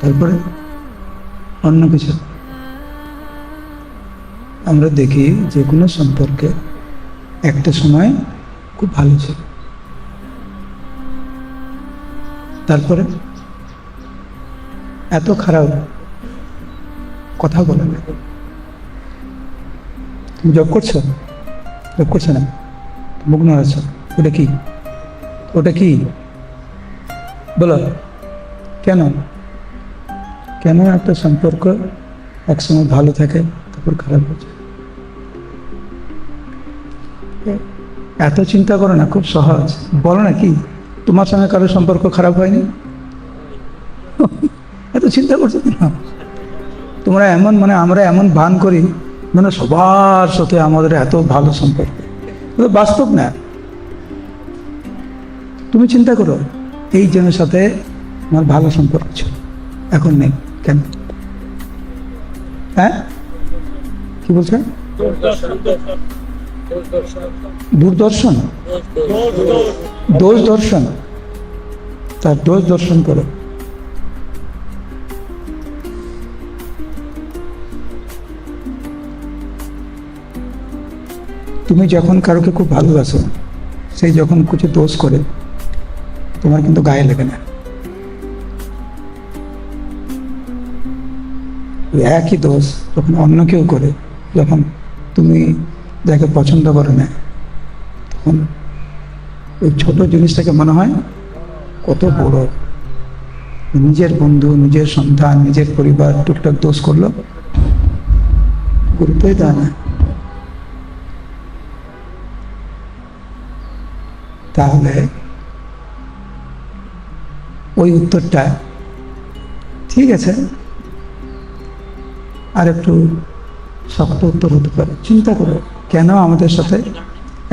তারপরে অন্য কিছু। আমরা দেখি যে কোনো সম্পর্কে একটা সময় খুব ভালো ছিল। তারপরে এত খারাপ কথা বলে না। তুমি জব করছ? জব করছ না? মুখ নড়াচ্ছ ওটা কি? ওটা কি? বলো। কেন? কেন একটা সম্পর্ক একসময় ভালো থাকে, তারপর খারাপ হয়ে যায়? এত চিন্তা করো না, খুব সহজ। বলো না কি, তোমার সঙ্গে কারও সম্পর্ক খারাপ হয়নি? এত চিন্তা করছ না তোমরা এমন মানে আমরা এমন ভান করি মানে সবার সাথে আমাদের এত ভালো সম্পর্ক। বাস্তব না। তুমি চিন্তা করো। এই জনের সাথে আমার ভালো সম্পর্ক ছিল। এখন নেই। কেন? হ্যাঁ? কি বলছেন? দূরদর্শন। দোষ দর্শন তার দোষ দর্শন করো। তুমি যখন কারোকে খুব ভালোবাসো সেই যখন কিছু দোষ করে তোমার কিন্তু গায়ে লেগে না। একই দোষ যখন অন্য কেউ করে, যখন তুমি যাকে পছন্দ করে না, তখন ওই ছোট জিনিসটাকে মনে হয় কত বড়। নিজের বন্ধু, নিজের সন্তান, নিজের পরিবার টুকটাক দোষ করল গুরুত্বই দেয় না। তাহলে ওই উত্তরটা। ঠিক আছে? আর একটু শক্ত উত্তর হতে পারে। চিন্তা করো, কেন আমাদের সাথে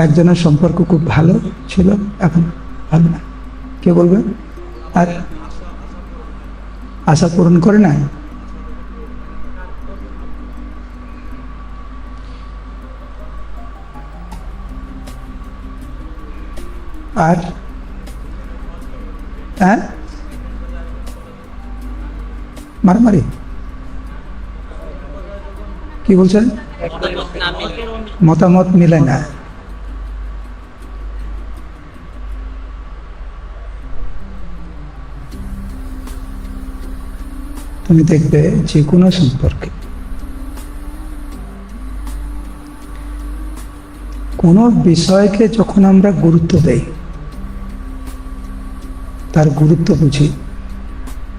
একজনের সম্পর্ক খুব ভালো ছিল, এখন ভালো না? কে বলবে? আর আশা পূরণ করে না আর হ্যাঁ? মারামারি কি বলছেন? মতামত মিলে না। তুমি দেখবে যে কোনো সম্পর্কে, কোনো বিষয়কে যখন আমরা গুরুত্ব দেই, তার গুরুত্ব বুঝি,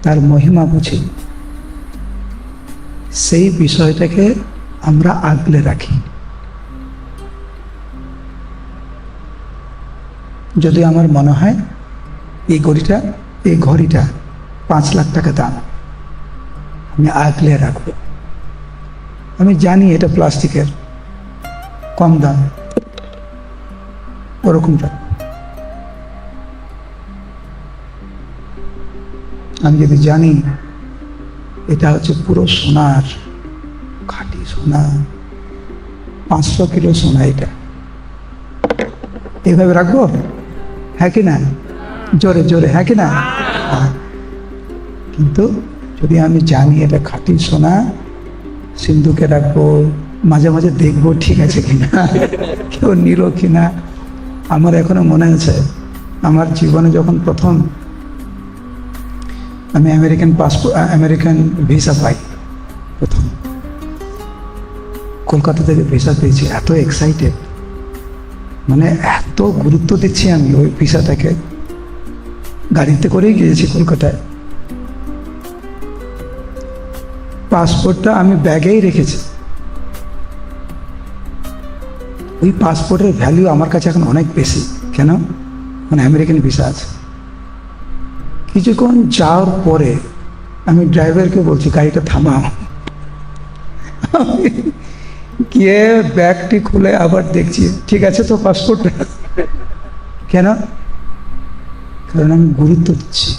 তার মহিমা বুঝি সেই বিষয়টাকে আমরা আগলে রাখি। যদি আমার মনে হয়, এই ঘড়িটা এই ঘড়িটা পাঁচ লাখ টাকা দাম, আমি আগলে রাখব। আমি জানি এটা প্লাস্টিকের কম দাম। ওরকমটা। আমি যদি জানি এটা হচ্ছে পুরো সোনার খাঁটি সোনা। পাঁচশো কিলো সোনা এটা। এইভাবে রাখব? হ্যাঁ কি না? জোরে জোরে হ্যাঁ কি না? হ্যাঁ। কিন্তু যদি আমি জানি এটা খাঁটি সোনা, সিন্ধুকে রাখব, মাঝে মাঝে দেখব ঠিক আছে কিনা কেউ নিল কিনা আমার এখনও মনে আছে, আমার জীবনে যখন প্রথম আমি আমেরিকান পাসপোর্ট আমেরিকান ভিসা পাই প্রথম। কলকাতা থেকে ভিসা পেয়েছি, এত এক্সাইটেড মানে এত গুরুত্ব দিচ্ছি আমি ওই ভিসাটাকে গাড়িতে করেই গিয়েছি কলকাতায়। পাসপোর্টটা আমি ব্যাগেই রেখেছি। ওই পাসপোর্টের ভ্যালু আমার কাছে এখন অনেক বেশি। কেন? মানে আমেরিকান ভিসা আছে। কিছুক্ষণ যাওয়ার পরে আমি ড্রাইভারকে বলছি, গাড়িটা থামাও। গিয়ে ব্যাগটি খুলে আবার দেখছি, ঠিক আছে তো পাসপোর্ট কেন? কারণ আমি গুরুত্ব দিচ্ছি।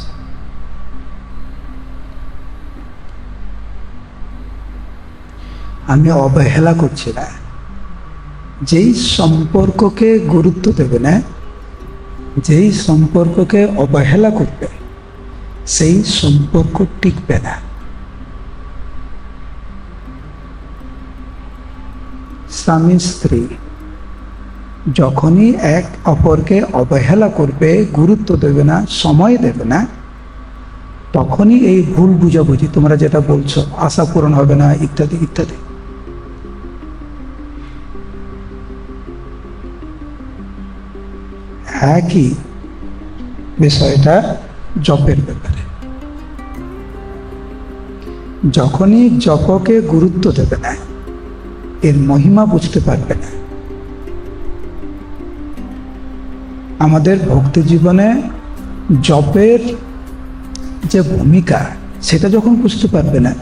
আমি অবহেলা করছি না। যেই সম্পর্ককে গুরুত্ব দেবে না, যেই সম্পর্ককে অবহেলা করবে সেই সম্পর্ক টিকবে না। স্বামী স্ত্রী, যখনই এক অপরকে অবহেলা করবে, গুরুত্ব দেবে না, সময় দেবে না, তখনই এই ভুল বুঝাবুঝি, তোমরা যেটা বলছো, আশা পূরণ হবে না, ইত্যাদি ইত্যাদি। একই বিষয়টা জপের ব্যাপারে। যখনই জপকে গুরুত্ব দেবে না, এর মহিমা বুঝতে পারবে না। আমাদের ভক্তি জীবনে জপের যে ভূমিকা, সেটা যখন বুঝতে পারবে না,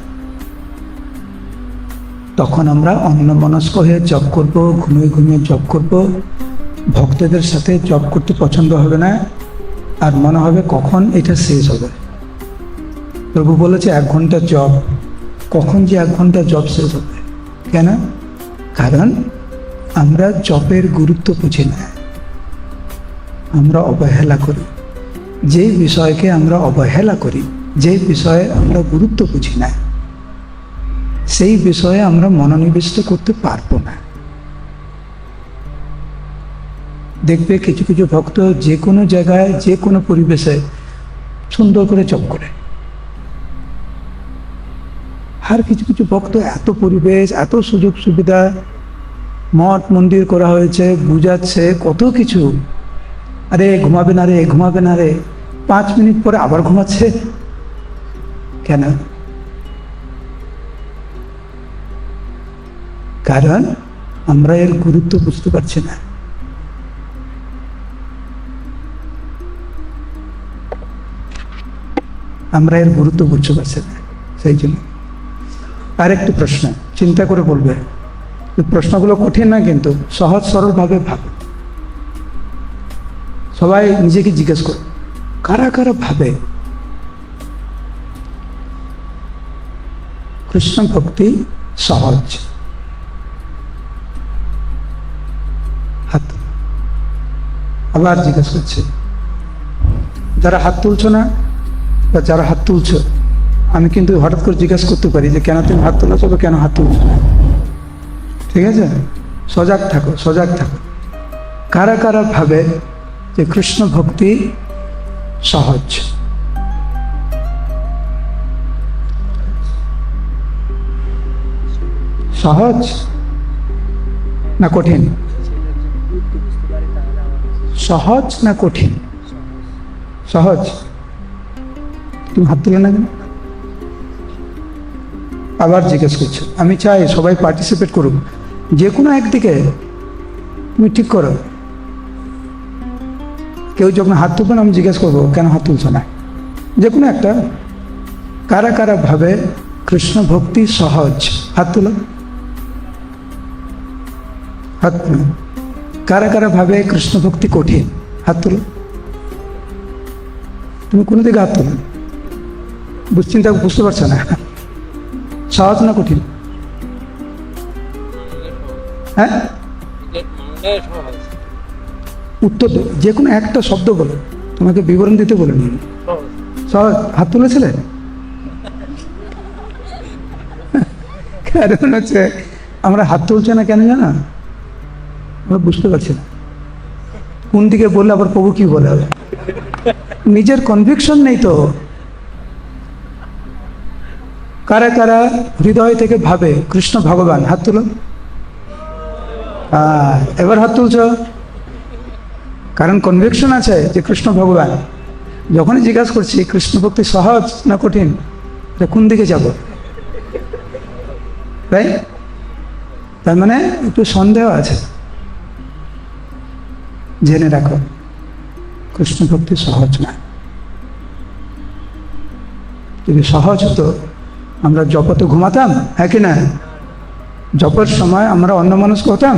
তখন আমরা অন্যমনস্ক হয়ে জপ করব, ঘুমিয়ে ঘুমিয়ে জপ করব। ভক্তদের সাথে জব করতে পছন্দ হবে না, আর মনে হবে কখন এটা শেষ হবে। প্রভু বলেছে, এক ঘণ্টা জব কখন যে এক ঘণ্টা জব শেষ হবে? কেন? কারণ আমরা জবের গুরুত্ব বুঝি না। আমরা অবহেলা করি। যে বিষয়কে আমরা অবহেলা করি, যে বিষয়ে আমরা গুরুত্ব বুঝি না, সেই বিষয়ে আমরা মনোনিবেশ করতে পারব না। দেখবে কিছু কিছু ভক্ত যে কোনো জায়গায়, যে কোনো পরিবেশে সুন্দর করে চপ করে। আর কিছু কিছু ভক্ত এত পরিবেশ, এত সুযোগ সুবিধা, মঠ মন্দির করা হয়েছে, বুঝাচ্ছে, কত কিছু। আরে, ঘুমাবে না রে, ঘুমাবে না রে। পাঁচ মিনিট পরে আবার ঘুমাচ্ছে। কেন? কারণ আমরা এর গুরুত্ব বুঝতে পারছি না। আমরা এর গুরুত্ব বুঝতে পারছি না, সেই জন্য। আরেকটি প্রশ্ন, চিন্তা করে বলবে। প্রশ্নগুলো কঠিন না কিন্তু, সহজ সরলভাবে ভাবে। সবাই নিজেকে জিজ্ঞেস করো কারা কারা ভাবে? কৃষ্ণ ভক্তি সহজ। হাত আবার জিজ্ঞেস করছে, যারা হাত তুলছো না, বা যারা হাত তুলছো আমি কিন্তু হঠাৎ করে জিজ্ঞেস করতে পারি যে, কেন তুমি হাত তুলেছো বা কেন হাত তুলছো ঠিক আছে? সজাগ থাকো সজাগ থাকো। কারা কারা ভাবে যে কৃষ্ণ ভক্তি সহজ? সহজ না কঠিন? সহজ না কঠিন? সহজ। তুমি হাত তুলে না কেন? আবার জিজ্ঞেস করছ, আমি চাই সবাই পার্টিসিপেট করুক। যে কোনো একদিকে, তুমি ঠিক করো। কেউ যখন হাত তুলবে না, আমি জিজ্ঞেস করব, কেন হাত তুলছো না? যে কোনো একটা। কারা কারা ভাবে কৃষ্ণ ভক্তি সহজ? হাত তুলো। হাত তুলো। কারা কারা ভাবে কৃষ্ণ ভক্তি কঠিন? হাত তুলো। তুমি কোনো দিকে হাত তুলো বুঝচিন্তা বুঝতে পারছ না? সহজ না কঠিন। হ্যাঁ? উত্তর। যে কোনো একটা শব্দ বলো। তোমাকে বিবরণ দিতে বলিনি সহজ হাত তুলেছিলে? কারণ হচ্ছে আমরা হাত তুলছে না কেন জানা? আমরা বুঝতে পারছি না। কোন দিকে বললে আবার প্রভু কি বলে? হবে নিজের কনভিকশন নেই তো। কারা কারা হৃদয় থেকে ভাবে, কৃষ্ণ ভগবান, হাত তুলো। এবার হাত তুলছ? কারণ কনভিকশন আছে যে কৃষ্ণ ভগবান। যখনই জিজ্ঞাসা করছি, কৃষ্ণ ভক্তি সহজ না কঠিন? যে কোন দিকে যাব? তাই তার মানে একটু সন্দেহ আছে। জেনে রাখো, কৃষ্ণ ভক্তি সহজ না। যদি সহজ হতো আমরা জপতে ঘুমাতাম হ্যাঁ কি না? জপের সময় আমরা অন্য মানুষ হতাম।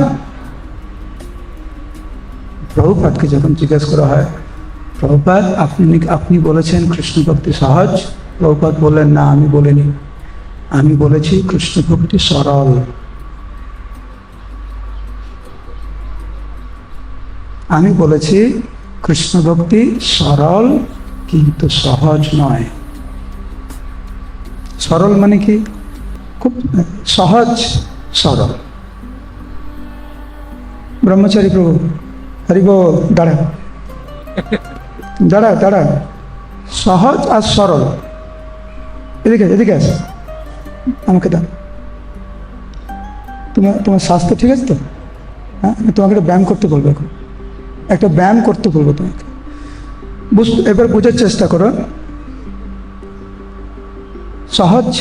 প্রভুপাতকে যখন জিজ্ঞেস করা হয় প্রভুপাত আপনি আপনি বলেছেন কৃষ্ণ ভক্তি সহজ? প্রভুপাত বললেন, না, আমি বলিনি। আমি বলেছি কৃষ্ণ ভক্তি সরল। আমি বলেছি কৃষ্ণ ভক্তি সরল, কিন্তু সহজ নয়। সরল মানে কি? খুব সহজ সরল। ব্রহ্মচারী প্রভু হরিব দাঁড়া। দাঁড়া দাঁড়া। সহজ আর সরল। এদিকে এদিকে আছে আমাকে দাও। তোমার তোমার স্বাস্থ্য ঠিক আছে তো? হ্যাঁ তোমাকে একটা ব্যায়াম করতে বলব এখন। একটা ব্যায়াম করতে বলব তোমাকে। বুঝতে এবার বোঝার চেষ্টা করো। সহজ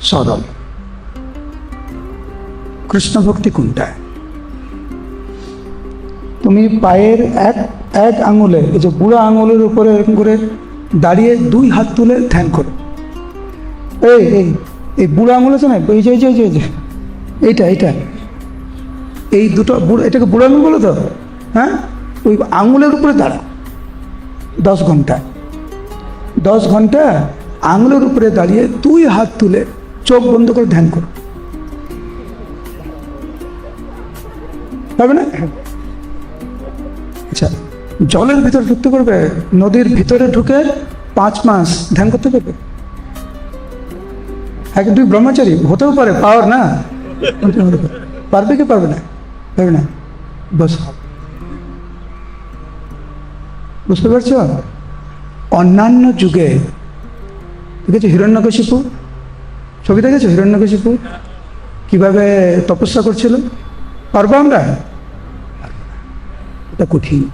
সরল। কৃষ্ণ ভক্তি কোনটা? তুমি পায়ের এক এক আঙুলে এই যে বুড়ো আঙুলের উপরে এরকম করে দাঁড়িয়ে দুই হাত তুলে ধ্যান করো। এই এই এই বুড়ো আঙুল আছে না? এই যে এই যে এই যে, এইটা এইটা। এই দুটো বুড়ো এটাকে বুড়ো আঙুল বলো তো? হ্যাঁ? ওই আঙুলের উপরে দাঁড়া দশ ঘণ্টা। দশ ঘণ্টা আঙুলের উপরে দাঁড়িয়ে দুই হাত তুলে চোখ বন্ধ করে ধ্যান করো। না? আচ্ছা জলের ভিতরে ঢুকতে পারবে, নদীর ভিতরে ঢুকে পাঁচ মাস ধ্যান করতে পারবে। এক, দুই ব্রহ্মচারী, হতেও পারে, পাওয়ার না। পারবে কি পারবে না? পারবে না? বস। বুঝতে পারছ? অন্যান্য যুগে দেখেছ হিরণ্যকশিপু? ছবি দেখেছ হিরণ্যকশিপু? কীভাবে তপস্যা করছিল? পারব আমরা? এটা কঠিন।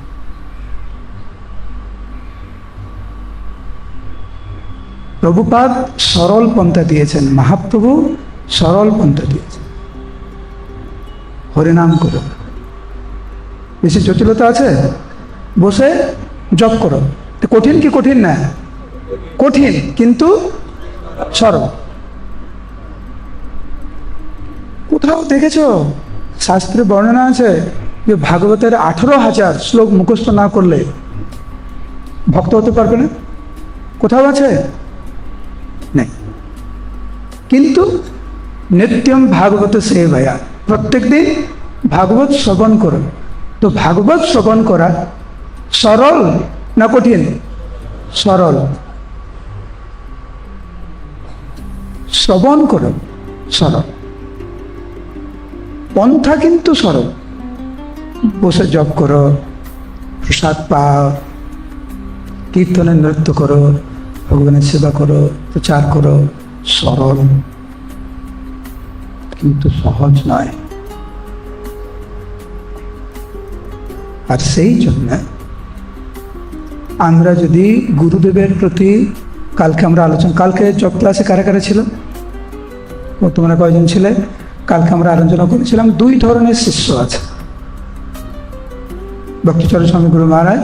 প্রভুপাদ সরল পন্থা দিয়েছেন, মহাপ্রভু সরল পন্থা দিয়েছেন। হরিনাম করো। বেশি জটিলতা আছে? বসে জপ করো। কঠিন কি কঠিন না? কঠিন, কিন্তু সরল। কোথাও দেখেছ? শাস্ত্রে বর্ণনা আছে যে ভাগবতের আঠেরো হাজার শ্লোক মুখস্থ না করলে ভক্ত হতে পারবে না? কোথাও আছে? নেই। কিন্তু নিত্যম ভাগবত সেবায়া, প্রত্যেক দিন ভাগবত শ্রবণ করো। তো ভাগবত শ্রবণ করা সরল না কঠিন? সরল। শ্রবণ করো সরল পন্থা কিন্তু সরল বসে জপ করো, প্রসাদ পাও, কীর্তনে নৃত্য করো, ভগবানের সেবা করো, প্রচার করো সরল কিন্তু সহজ নয়। আর সেই জন্য আমরা যদি গুরুদেবের প্রতি, কালকে আমরা আলোচনা, কালকে জব ক্লাসে কারা কারা ছিল? তোমরা কয়জন ছিলে? কালকে আমরা আলোচনা করেছিলাম, দুই ধরনের শিষ্য আছে। ভক্তিচরণ স্বামী গুরু মহারাজ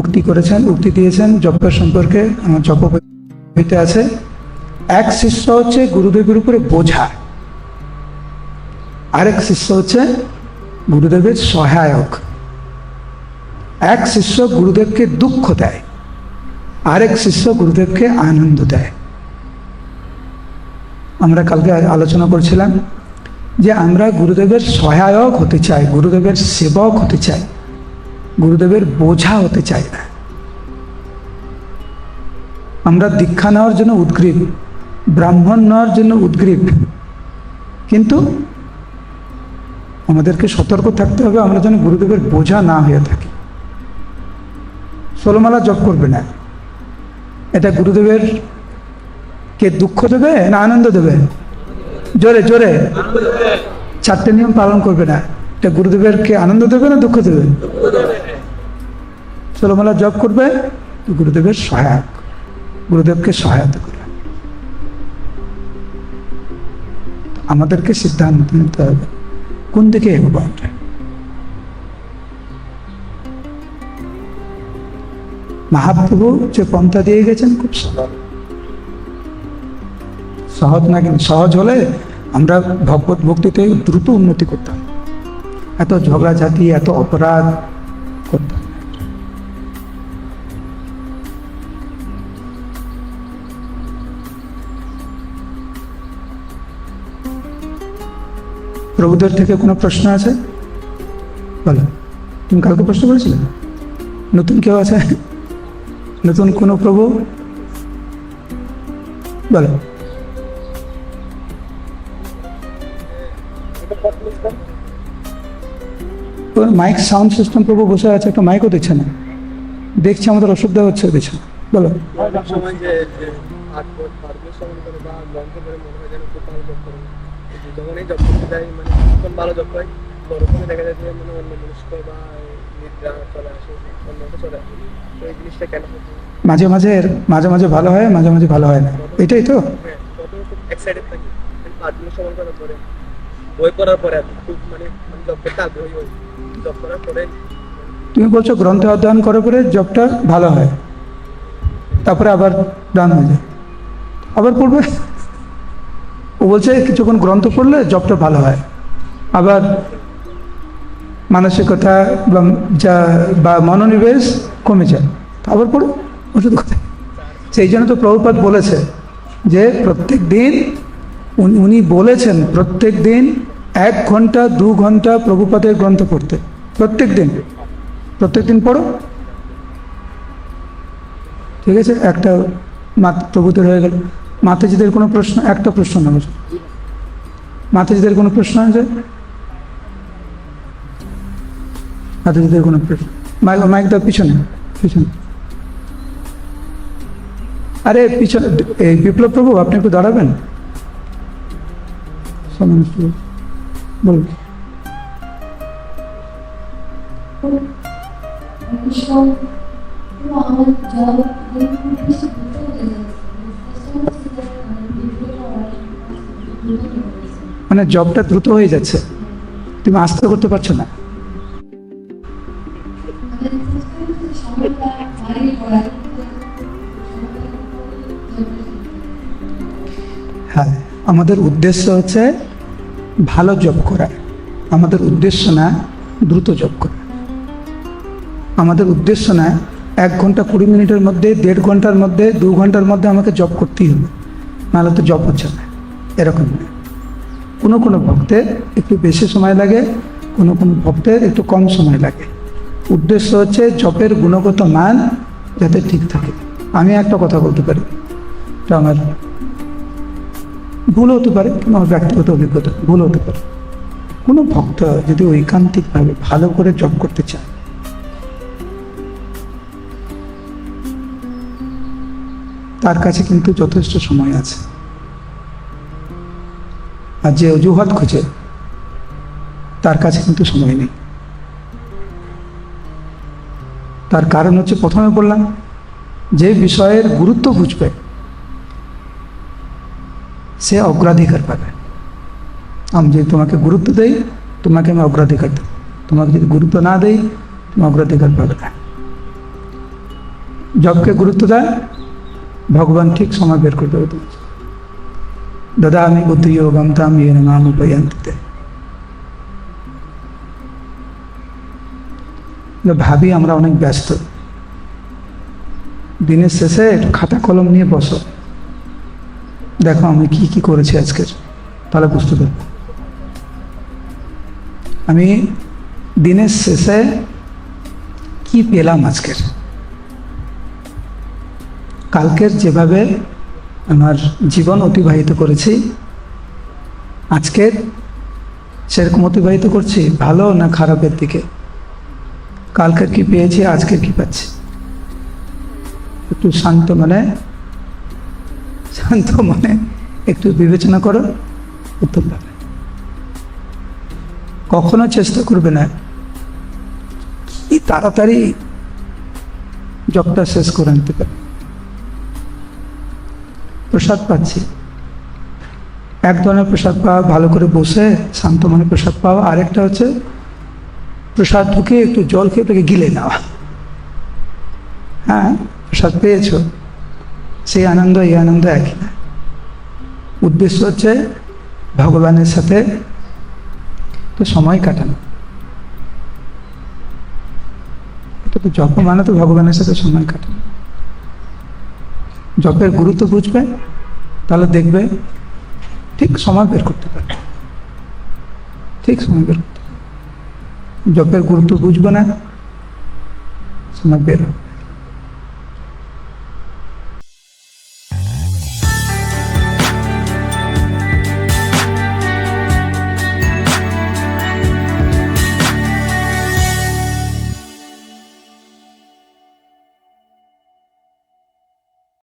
উক্তি করেছেন, উক্তি দিয়েছেন, জপের সম্পর্কে আমার জপ বইতে আছে। এক শিষ্য হচ্ছে গুরুদেবের উপরে বোঝা। আরেক শিষ্য হচ্ছে গুরুদেবের সহায়ক। এক শিষ্য গুরুদেবকে দুঃখ দেয়, আরেক শিষ্য গুরুদেবকে আনন্দ দেয়। আমরা কালকে আলোচনা করছিলাম যে আমরা গুরুদেবের সহায়ক হতে চাই, গুরুদেবের সেবক হতে চাই, গুরুদেবের বোঝা হতে চাই না। আমরা দীক্ষা নেওয়ার জন্য উদ্গ্রীব, ব্রাহ্মণ নেওয়ার জন্য উদ্গ্রীব, কিন্তু আমাদেরকে সতর্ক থাকতে হবে, আমরা যেন গুরুদেবের বোঝা না হয়ে থাকি। ষোলোমালা জপ করবে না। এটা গুরুদেবের কে দুঃখ দেবে না আনন্দ দেবে? জোরে জোরে। চারটে নিয়ম পালন করবে না। এটা গুরুদেবের কে আনন্দ দেবে না দুঃখ দেবে? ষোলোমালা জপ করবে, গুরুদেবের সহায়ক। গুরুদেবকে সহায়তা করবে। আমাদেরকে সিদ্ধান্ত নিতে হবে। কোন দিকে এগোবো আমরা? মহাপ্রভু যে পন্থা দিয়ে গেছেন, খুব সরল সহজ না কিন্তু সহজ হলে আমরা ভগবত ভক্তিতে দ্রুত উন্নতি করতাম। এত ঝগড়াঝাটি, এত অপরাধ করতাম। প্রভুদের থেকে কোনো প্রশ্ন আছে? বলো। তুমি কালকে প্রশ্ন করেছিলে? নতুন কেউ আছে? নতুন কোনো প্রভু? বলো। মাইক সাউন্ড সিস্টেম প্রভু বসে আছে, একটা মাইকও দিচ্ছে না। দেখছি আমাদের অসুবিধা হচ্ছে দিচ্ছে না। বলো। মাঝে মাঝে মাঝে মাঝে ভালো হয়, মাঝে মাঝে ভালো হয় না। এটাই তো। বই পড়ার পরে খুব মানে জব করতে আগ্রহী হই তুমি বলছো গ্রন্থ অধ্যয়ন করার পরে জবটা ভালো হয়। তারপরে আবার ডান হয়ে যায়। আবার পড়বে। ও বলছে কিছুক্ষণ গ্রন্থ পড়লে জবটা ভালো হয়। আবার মানসিকতা বা যা বা মনোনিবেশ কমে যায়। আবার পড়ো। ওষুধ কথা সেই জন্য তো প্রভুপাত বলেছে যে প্রত্যেক দিন উনি- উনি বলেছেন প্রত্যেক দিন এক ঘণ্টা, দু ঘণ্টা প্রভুপাতের গ্রন্থ পড়তে। প্রত্যেক দিন প্রত্যেক দিন পড়ো। ঠিক আছে? একটা প্রভুদের হয়ে গেল। মাতাজিদের কোনো প্রশ্ন, একটা প্রশ্ন না বুঝো মাতাজিদের কোনো প্রশ্ন আছে? মাতাজিদের কোনো প্রশ্ন? মাইক মাইক দাও, পিছনে পিছনে। আরে, পিছনে, এই বিপ্লব প্রভু, আপনি একটু দাঁড়াবেন। বলুন। মানে জবটা দ্রুত হয়ে যাচ্ছে। তুমি আস্তে করতে পারছ না। হ্যাঁ আমাদের উদ্দেশ্য হচ্ছে ভালো জব করা। আমাদের উদ্দেশ্য না দ্রুত জব করা। আমাদের উদ্দেশ্য না এক ঘণ্টা কুড়ি মিনিটের মধ্যে, দেড় ঘণ্টার মধ্যে, দু ঘণ্টার মধ্যে আমাকে জব করতেই হবে। নাহলে তো জব হচ্ছে না। এরকম না কোনো কোনো ভক্তের একটু বেশি সময় লাগে, কোনো কোনো ভক্তের একটু কম সময় লাগে। উদ্দেশ্য হচ্ছে জপের গুণগত মান যাতে ঠিক থাকে। আমি একটা কথা বলতে পারি, এটা আমার ভুল হতে পারে আমার ব্যক্তিগত অভিজ্ঞতা, ভুল হতে পারে। কোনো ভক্ত যদি ঐকান্তিকভাবে ভালো করে জব করতে চায় তার কাছে কিন্তু যথেষ্ট সময় আছে। আর যে অজুহাত খুঁজে, তার কাছে কিন্তু সময় নেই। তার কারণ হচ্ছে প্রথমে বললাম, যে বিষয়ের গুরুত্ব বুঝবে, সে অগ্রাধিকার পাবে। আমি যদি তোমাকে গুরুত্ব দেই, তোমাকে আমি অগ্রাধিকার দেব। তোমাকে যদি গুরুত্ব না দেই, তুমি অগ্রাধিকার পাবে না। জবকে গুরুত্ব দেয় ভগবান ঠিক সময় বের করে দেবে তোমাকে দাদা, আমি বুদ্ধিযোগম তাম ইয়ে নাম উপয়ান্তিতে। ভাবি, আমরা অনেক ব্যস্ত। দিনের শেষে খাতা কলম নিয়ে বসো। দেখো আমি কি কি করেছি আজকের। তাহলে বুঝতে পারব। আমি দিনের শেষে কি পেলাম আজকের? কালকের যেভাবে আমার জীবন অতিবাহিত করেছি, আজকের সেরকম অতিবাহিত করছি, ভালো না খারাপের দিকে? কালকের কি পেয়েছি, আজকের কি পাচ্ছি? একটু শান্ত মানে শান্ত মনে একটু বিবেচনা করো, উত্তর পাবে। কখনো চেষ্টা করবে না। কি তাড়াতাড়ি জবটা শেষ করে নিতে পারে প্রসাদ পাচ্ছি। এক ধরনের প্রসাদ পাওয়া, ভালো করে বসে শান্ত মনে প্রসাদ পাওয়া। আরেকটা হচ্ছে প্রসাদ ঢুকে একটু জল খেয়ে ওটাকে গিলে নেওয়া। হ্যাঁ প্রসাদ পেয়েছ। সেই আনন্দ, এই আনন্দ একই। না উদ্দেশ্য হচ্ছে ভগবানের সাথে তো সময় কাটানো। এটা তো জপ মানে তো ভগবানের সাথে সময় কাটানো। জপের গুরুত্ব বুঝবে, তাহলে দেখবে ঠিক সময় বের করতে পারবে ঠিক সময় বের করতে। জপের গুরুত্ব বুঝবে না, সময় বের হবে